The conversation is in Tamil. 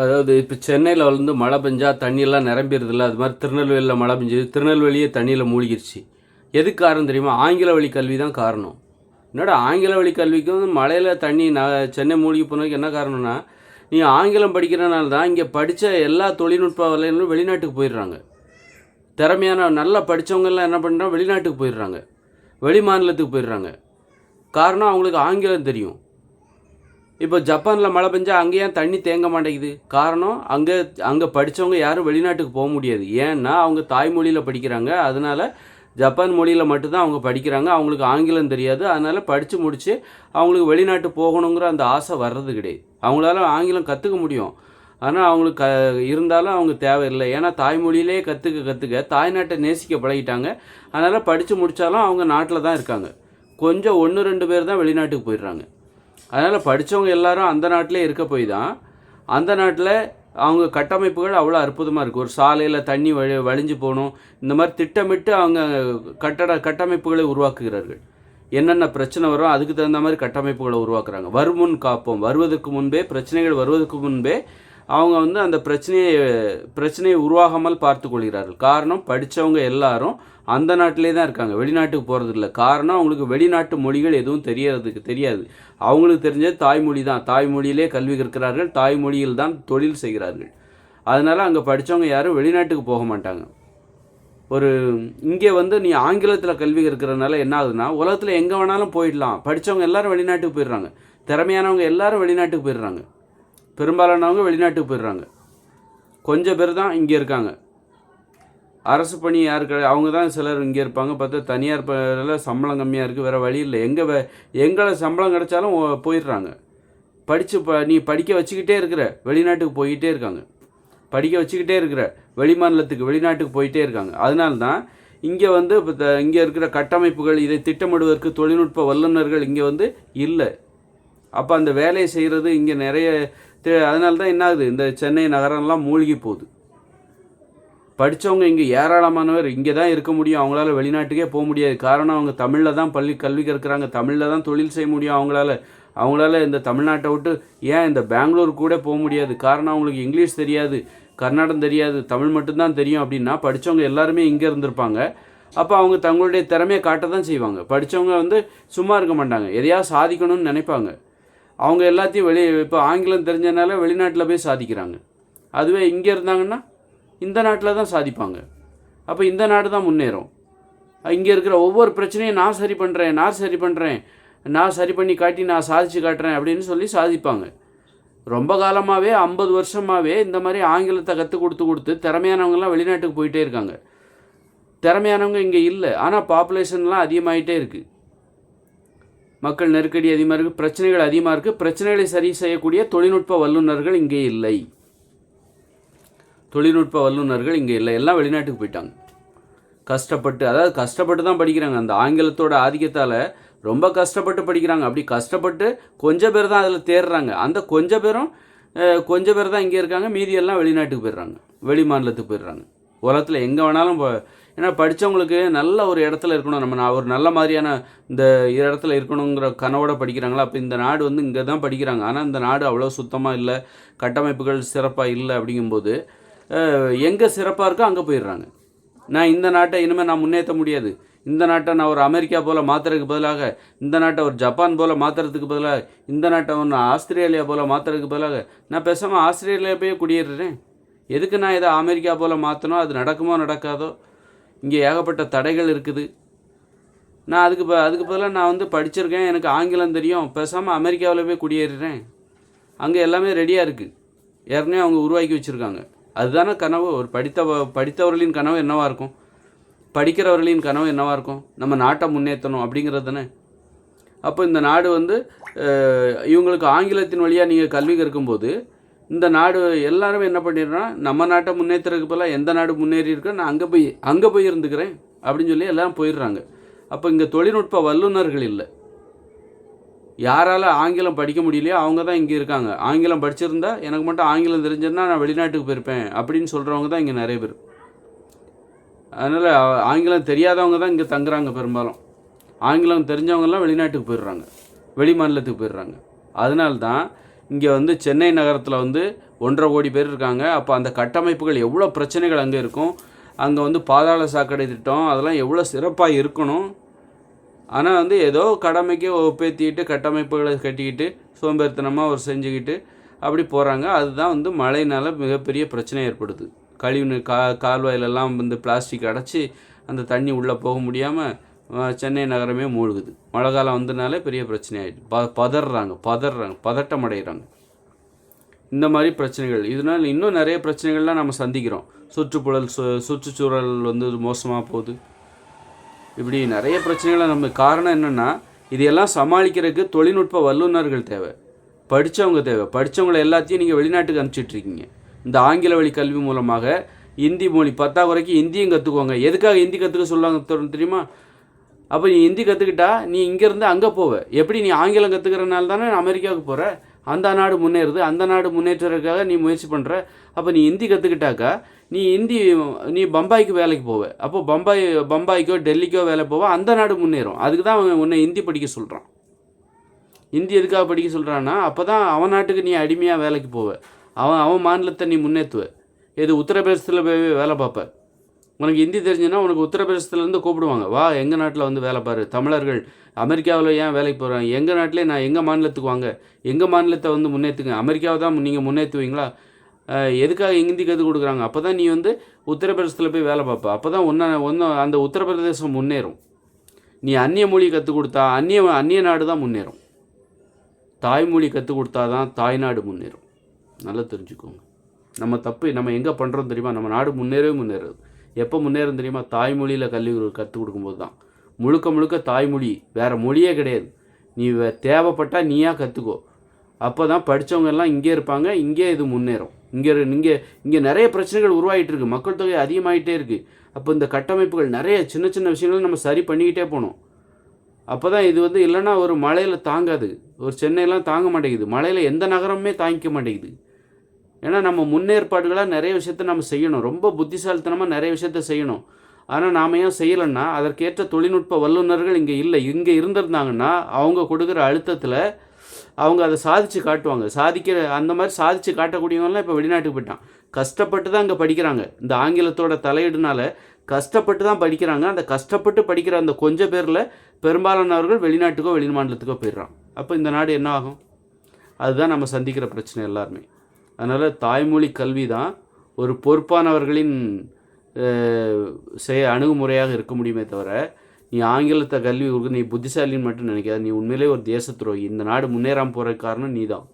அதாவது இப்போ சென்னையில் வந்து மழை பெஞ்சா தண்ணியெல்லாம் நிரம்பிடுறதில்ல. அது மாதிரி திருநெல்வேலியில் மழை பெஞ்சது. திருநெல்வேலியே தண்ணியில் மூழ்கிருச்சு. எதுக்கு காரணம் தெரியுமா? ஆங்கில வழி கல்வி தான் காரணம். என்னடா ஆங்கில வழி கல்விக்கு வந்து மழையில் தண்ணி ந சென்னை மூழ்கி போனதுக்கு என்ன காரணம்னா நீ ஆங்கிலம் படிக்கிறனால தான் இங்கே படித்த எல்லா தொழில்நுட்ப வலையிலும் வெளிநாட்டுக்கு போயிடுறாங்க. திறமையான நல்லா படித்தவங்கெல்லாம் என்ன பண்ணுறாங்க வெளிநாட்டுக்கு போயிடுறாங்க. வெளி மாநிலத்துக்கு போயிடுறாங்க. காரணம் அவங்களுக்கு ஆங்கிலம் தெரியும். இப்போ ஜப்பானில் மழை பெஞ்சால் அங்கேயே தண்ணி தேங்க மாட்டேங்குது? காரணம் அங்கே அங்கே படித்தவங்க யாரும் வெளிநாட்டுக்கு போக முடியாது. ஏன்னா அவங்க தாய்மொழியில் படிக்கிறாங்க. அதனால் ஜப்பான் மொழியில் மட்டும்தான் அவங்க படிக்கிறாங்க. அவங்களுக்கு ஆங்கிலம் தெரியாது. அதனால் படித்து முடித்து அவங்களுக்கு வெளிநாட்டு போகணுங்கிற அந்த ஆசை வர்றது கிடையாது. அவங்களால ஆங்கிலம் கற்றுக்க முடியும். ஆனால் அவங்களுக்கு க இருந்தாலும் அவங்க தேவையில்லை. ஏன்னா தாய்மொழியிலே கற்றுக்க கற்றுக்க தாய்நாட்டை நேசிக்க பழகிட்டாங்க. அதனால் படித்து முடித்தாலும் அவங்க நாட்டில் தான் இருக்காங்க. கொஞ்சம் ஒன்று ரெண்டு பேர் தான் வெளிநாட்டுக்கு போயிடுறாங்க. அதனால் படித்தவங்க எல்லாரும் அந்த நாட்டிலே இருக்க போய் தான். அந்த நாட்டில் அவங்க கட்டமைப்புகள் அவ்வளோ அற்புதமாக இருக்குது ஒரு சாலையில் தண்ணி வழி வழிஞ்சு போகணும். இந்த மாதிரி திட்டமிட்டு அவங்க கட்டட கட்டமைப்புகளை உருவாக்குகிறார்கள். என்னென்ன பிரச்சனை வரும் அதுக்கு தகுந்த மாதிரி கட்டமைப்புகளை உருவாக்குறாங்க. வருமுன் காப்போம். வருவதற்கு முன்பே பிரச்சனைகள் வருவதற்கு முன்பே அவங்க வந்து அந்த பிரச்சனையை பிரச்சனையை உருவாகாமல் பார்த்து கொள்கிறார்கள். காரணம் படித்தவங்க எல்லாரும் அந்த நாட்டிலே தான் இருக்காங்க. வெளிநாட்டுக்கு போகிறது இல்லை காரணம் அவங்களுக்கு வெளிநாட்டு மொழிகள் எதுவும் தெரியறதுக்கு தெரியாது. அவங்களுக்கு தெரிஞ்சது தாய்மொழி தான். தாய்மொழியிலே கல்வி கற்கிறார்கள். தாய்மொழியில் தான் தொழில் செய்கிறார்கள். அதனால் அங்கே படித்தவங்க யாரும் வெளிநாட்டுக்கு போக மாட்டாங்க. ஒரு இங்கே வந்து நீ ஆங்கிலத்தில் கல்வி கற்கிறதுனால என்ன ஆகுதுன்னா உலகத்தில் எங்கே வேணாலும் போயிடலாம். படித்தவங்க எல்லாரும் வெளிநாட்டுக்கு போயிடுறாங்க. திறமையானவங்க எல்லாரும் வெளிநாட்டுக்கு போயிடுறாங்க. பெரும்பாலானவங்க வெளிநாட்டுக்கு போயிடுறாங்க. கொஞ்சம் பேர் தான் இங்கே இருக்காங்க. அரசு பணி யாருக்கு அவங்க தான் சிலர் இங்கே இருப்பாங்க. பார்த்தா தனியார் சம்பளம் கம்மியாக இருக்குது வேறு வழி இல்லை. எங்கே வே எங்களை சம்பளம் கிடைச்சாலும் ஓ- போயிடுறாங்க. படித்து ப நீ படிக்க வச்சுக்கிட்டே இருக்கிற வெளிநாட்டுக்கு போய்கிட்டே இருக்காங்க. படிக்க வச்சுக்கிட்டே இருக்கிற வெளிமாநிலத்துக்கு வெளிநாட்டுக்கு போயிட்டே இருக்காங்க. அதனால தான் இங்கே வந்து இப்போ இங்கே இருக்கிற கட்டமைப்புகள் இதை திட்டமிடுவதற்கு தொழில்நுட்ப வல்லுநர்கள் இங்கே வந்து இல்லை. அப்போ அந்த வேலையை செய்கிறது இங்கே நிறைய அதனால தான் என்ன ஆகுது இந்த சென்னை நகரம்லாம் மூழ்கி போகுது படித்தவங்க இங்கே ஏராளமானவர் இங்கே தான் இருக்க முடியும். அவங்களால வெளிநாட்டுக்கே போக முடியாது. காரணம் அவங்க தமிழில் தான் பள்ளி கல்வி கற்கிறாங்க. தமிழில் தான் தொழில் செய்ய முடியும் அவங்களால. அவங்களால இந்த தமிழ்நாட்டை விட்டு ஏன் இந்த பெங்களூர் கூட போக முடியாது? காரணம் அவங்களுக்கு இங்கிலீஷ் தெரியாது. கர்நாடகம் தெரியாது. தமிழ் மட்டும்தான் தெரியும் அப்படின்னா படித்தவங்க எல்லாருமே இங்கே இருந்திருப்பாங்க. அப்போ அவங்க தங்களுடைய திறமையை காட்ட தான் செய்வாங்க. படித்தவங்க வந்து சும்மா இருக்க மாட்டாங்க. எதையாவது சாதிக்கணும்னு நினைப்பாங்க. அவங்க எல்லாத்தையும் வெளியே இப்போ ஆங்கிலம் தெரிஞ்சனால வெளிநாட்டில் போய் சாதிக்கிறாங்க. அதுவே இங்கே இருந்தாங்கன்னா இந்த நாட்டில் தான் சாதிப்பாங்க. அப்போ இந்த நாடு தான் முன்னேறும். இங்கே இருக்கிற ஒவ்வொரு பிரச்சனையும் நான் சரி பண்ணுறேன் நான் சரி பண்ணுறேன் நான் சரி பண்ணி காட்டி நான் சாதிச்சு காட்டுறேன் அப்படின்னு சொல்லி சாதிப்பாங்க. ரொம்ப காலமாகவே ஐம்பது வருஷமாகவே இந்த மாதிரி ஆங்கிலத்தை கற்றுக் கொடுத்து கொடுத்து திறமையானவங்கலாம் வெளிநாட்டுக்கு போயிட்டே இருக்காங்க. திறமையானவங்க இங்கே இல்லை. ஆனால் பாப்புலேஷன்லாம் அதிகமாகிட்டே இருக்குது மக்கள் நெருக்கடி அதிகமாக இருக்குது பிரச்சனைகள் அதிகமாக இருக்குது பிரச்சனைகளை சரி செய்யக்கூடிய தொழில்நுட்ப வல்லுநர்கள் இங்கே இல்லை. தொழில்நுட்ப வல்லுநர்கள் இங்கே இல்லை. எல்லாம் வெளிநாட்டுக்கு போயிட்டாங்க. கஷ்டப்பட்டு அதாவது கஷ்டப்பட்டு தான் படிக்கிறாங்க. அந்த ஆங்கிலத்தோட ஆதிக்கத்தால் ரொம்ப கஷ்டப்பட்டு படிக்கிறாங்க. அப்படி கஷ்டப்பட்டு கொஞ்சம் பேர் தான் அதில் தேர்றாங்க. அந்த கொஞ்சம் பேரும் கொஞ்சம் பேர் தான் இங்கே இருக்காங்க. மீதியெல்லாம் வெளிநாட்டுக்கு போயிடுறாங்க. வெளி மாநிலத்துக்கு போயிடுறாங்க. உலகத்தில் எங்கே வேணாலும் ஏன்னா படித்தவங்களுக்கு நல்ல ஒரு இடத்துல இருக்கணும். நம்ம நான் ஒரு நல்ல மாதிரியான இந்த இடத்துல இருக்கணுங்கிற கனவோட படிக்கிறாங்களா? அப்போ இந்த நாடு வந்து இங்கே தான் படிக்கிறாங்க. ஆனால் இந்த நாடு அவ்வளோ சுத்தமாக இல்லை கட்டமைப்புகள் சிறப்பாக இல்லை அப்படிங்கும்போது எங்கே சிறப்பாக இருக்கோ அங்கே போயிடுறாங்க. நான் இந்த நாட்டை இனிமேல் நான் முன்னேற்ற முடியாது. இந்த நாட்டை நான் ஒரு அமெரிக்கா போல் மாற்றுறதுக்கு பதிலாக இந்த நாட்டை ஒரு ஜப்பான் போல் மாற்றுறதுக்கு பதிலாக இந்த நாட்டை ஒன்று ஆஸ்திரேலியா போல் மாற்றுறதுக்கு பதிலாக நான் பேசாமல் ஆஸ்திரேலியா போய் குடியேறுறேன். எதுக்கு நான் இதை அமெரிக்கா போல் மாற்றணும் அது நடக்குமோ நடக்காதோ? இங்கே ஏகப்பட்ட தடைகள் இருக்குது. நான் அதுக்கு ப அதுக்கு பதிலாக நான் வந்து படிச்சிருக்கேன். எனக்கு ஆங்கிலம் தெரியும். பேசாமல் அமெரிக்காவில் போய் குடியேறுறேன். அங்கே எல்லாமே ரெடியாக இருக்குது ஏற்கனவே அவங்க உருவாக்கி வச்சுருக்காங்க. அதுதானே கனவு? ஒரு படித்த படித்தவர்களின் கனவு என்னவாக இருக்கும்? படிக்கிறவர்களின் கனவு என்னவாக இருக்கும்? நம்ம நாட்டை முன்னேற்றணும் அப்படிங்கிறது தானே? அப்போ இந்த நாடு வந்து இவங்களுக்கு ஆங்கிலத்தின் வழியாக நீங்கள் கல்வி கற்கும்போது இந்த நாடு எல்லாருமே என்ன பண்ணிடுறோம் நம்ம நாட்டை முன்னேற்றுறதுக்கு பதிலாக எந்த நாடு முன்னேறி இருக்கோ நான் அங்கே போய் அங்கே போய் இருந்துக்கிறேன் அப்படின்னு சொல்லி எல்லாம் போயிடுறாங்க. அப்போ இங்கே தொழில்நுட்ப வல்லுநர்கள் இல்லை. யாரால ஆங்கிலம் படிக்க முடியலையோ அவங்க தான் இங்கே இருக்காங்க. ஆங்கிலம் படிச்சிருந்தா எனக்கு மட்டும் ஆங்கிலம் தெரிஞ்சிருந்தா நான் வெளிநாட்டுக்கு போயிருப்பேன் அப்படின்னு சொல்கிறவங்க தான் இங்கே நிறைய பேர். அதனால் ஆங்கிலம் தெரியாதவங்க தான் இங்கே தங்குறாங்க பெரும்பாலும். ஆங்கிலம் தெரிஞ்சவங்கெல்லாம் வெளிநாட்டுக்கு போயிடுறாங்க. வெளி மாநிலத்துக்கு போயிடுறாங்க. அதனால தான் இங்கே வந்து சென்னை நகரத்தில் வந்து ஒன்றரை கோடி பேர் இருக்காங்க. அப்போ அந்த கட்டமைப்புகள் எவ்வளோ பிரச்சனைகள் அங்கே இருக்கும்? அங்கே வந்து பாதாள சாக்கடை திட்டம் அதெல்லாம் எவ்வளோ சிறப்பாக இருக்கணும்? ஆனால் வந்து ஏதோ கடமைக்கு ஒப்பேற்றிக்கிட்டு கட்டமைப்புகளை கட்டிக்கிட்டு சோம்பேறித்தனமாக ஒரு செஞ்சுக்கிட்டு அப்படி போகிறாங்க அதுதான் வந்து மழையினால் மிகப்பெரிய பிரச்சனை ஏற்படுது. கழிவு கா கால்வாயிலெல்லாம் வந்து பிளாஸ்டிக் அடைச்சி அந்த தண்ணி உள்ளே போக முடியாமல் சென்னை நகரமே மூழ்குது. மழை காலம் வந்ததுனாலே பெரிய பிரச்சனை ஆகிடுது ப பதறாங்க பதறாங்க பதட்டம் அடைகிறாங்க இந்த மாதிரி பிரச்சனைகள். இதனால் இன்னும் நிறைய பிரச்சனைகள்லாம் நம்ம சந்திக்கிறோம். சுற்றுப்புழல் சு சுற்றுச்சூழல் வந்து மோசமாக போகுது. இப்படி நிறைய பிரச்சனைகளை நம்ம காரணம் என்னென்னா இதையெல்லாம் சமாளிக்கிறதுக்கு தொழில்நுட்ப வல்லுநர்கள் தேவை. படித்தவங்க தேவை. படித்தவங்களை எல்லாத்தையும் நீங்கள் வெளிநாட்டுக்கு அனுப்பிச்சிட்ருக்கீங்க இந்த ஆங்கில வழி கல்வி மூலமாக இந்தி மொழி பத்தாக்குறைக்கு இந்தியும் கற்றுக்குவாங்க எதுக்காக ஹிந்தி கற்றுக்க சொல்லுவாங்க தெரியுமா? அப்போ நீ ஹிந்தி கற்றுக்கிட்டா நீ இங்கேருந்து அங்கே போவ. எப்படி நீ ஆங்கிலம் கற்றுக்கிறனால தானே அமெரிக்காவுக்கு போகிற அந்த நாடு முன்னேறுது அந்த நாடு முன்னேற்றத்துக்காக நீ முயற்சி பண்ணுற அப்போ நீ ஹிந்தி கற்றுக்கிட்டாக்கா நீ ஹிந்தி நீ பம்பாய்க்கு வேலைக்கு போவ. அப்போ பம்பாய் பம்பாய்க்கோ டெல்லிக்கோ வேலை போவ அந்த நாடு முன்னேறும். அதுக்கு தான் அவன் உன்னை ஹிந்தி படிக்க சொல்கிறான் ஹிந்தி எதுக்காக படிக்க சொல்கிறான்னா அப்போ தான் அவன் நாட்டுக்கு நீ அடிமையாக வேலைக்கு போவ. அவன் அவன் மாநிலத்தை நீ முன்னேற்றுவ இது உத்தரப்பிரதேசத்தில் போய் வேலை பார்ப்ப. உனக்கு ஹிந்தி தெரிஞ்சுன்னா உனக்கு உத்தரப்பிரதேசத்துலேருந்து கூப்பிடுவாங்க. வா எங்கள் நாட்டில் வந்து வேலை பாரு. தமிழர்கள் அமெரிக்காவில் ஏன் வேலைக்கு போகிறாங்க எங்கள் நாட்டிலே நான் எங்கள் மாநிலத்துக்கு வாங்க? எங்கள் மாநிலத்தை வந்து முன்னேற்றுங்க அமெரிக்காவை தான் நீங்கள் முன்னேற்றுவீங்களா எதுக்காக ஹிந்தி கற்றுக் கொடுக்குறாங்க? அப்போ தான் நீ வந்து உத்தரப்பிரதேசத்தில் போய் வேலை பார்ப்ப. அப்போ தான் ஒன்றா ஒன்று அந்த உத்தரப்பிரதேசம் முன்னேறும். நீ அந்நிய மொழி கற்றுக் கொடுத்தா அந்நிய அந்நிய நாடு தான் முன்னேறும். தாய்மொழி கற்றுக் கொடுத்தா தான் தாய்நாடு முன்னேறும். நல்லா தெரிஞ்சுக்கோங்க. நம்ம தப்பு நம்ம எங்கே பண்ணுறோம் தெரியுமா? நம்ம நாடு முன்னேறவே முன்னேறது. எப்போ முன்னேறும் தெரியுமா? தாய்மொழியில் கல்வி கற்றுக் கொடுக்கும்போது தான் முழுக்க முழுக்க தாய்மொழி வேறு மொழியே கிடையாது. நீ வே- நீயாக நீயா கற்றுக்கோ அப்போ தான் படித்தவங்க எல்லாம் இங்கே இருப்பாங்க இங்கே இது முன்னேறும். இங்கே இங்கே இங்கே நிறைய பிரச்சனைகள் உருவாகிட்டு இருக்கு. மக்கள் தொகை அதிகமாகிட்டே இருக்குது அப்போ இந்த கட்டமைப்புகள் நிறைய சின்ன சின்ன விஷயங்கள் நம்ம சரி பண்ணிக்கிட்டே போகணும். அப்போ தான் இது வந்து இல்லைன்னா ஒரு மலையில் தாங்காது. ஒரு சென்னையெல்லாம் தாங்க மாட்டேங்குது. மழையில் எந்த நகரமுமே தாங்கிக்க மாட்டேங்குது. ஏன்னா நம்ம முன்னேற்பாடுகளாக நிறைய விஷயத்த நம்ம செய்யணும். ரொம்ப புத்திசாலித்தனமாக நிறைய விஷயத்த செய்யணும். ஆனால் நாம் ஏன் செய்யலைன்னா அதற்கேற்ற தொழில்நுட்ப வல்லுநர்கள் இங்கே இல்லை. இங்கே இருந்திருந்தாங்கன்னா அவங்க கொடுக்குற அழுத்தத்தில் அவங்க அதை சாதிச்சு காட்டுவாங்க. சாதிக்கிற அந்த மாதிரி சாதிச்சு காட்டக்கூடியவங்களாம் இப்போ வெளிநாட்டுக்கு போயிட்டான். கஷ்டப்பட்டு தான் இங்கே படிக்கிறாங்க. இந்த ஆங்கிலத்தோட தலையீடுனால கஷ்டப்பட்டு தான் படிக்கிறாங்க. அந்த கஷ்டப்பட்டு படிக்கிற அந்த கொஞ்ச பேரில் பெரும்பாலானவர்கள் வெளிநாட்டுக்கோ வெளிமாநிலத்துக்கோ போயிடுறான். அப்போ இந்த நாடு என்ன ஆகும்? அதுதான் நம்ம சந்திக்கிற பிரச்சனை எல்லாருமே. அதனால் தாய்மொழி கல்வி தான் ஒரு பொறுப்பானவர்களின் செய அணுகுமுறையாக இருக்க முடியுமே தவிர நீ ஆங்கிலத்தை கல்வி கொடுக்க நீ புத்திசாலின்னு மட்டும் நினைக்காத. நீ உண்மையிலே ஒரு தேச துரோகி. இந்த நாடு முன்னேறாமல் போகிற காரணம் நீ தான்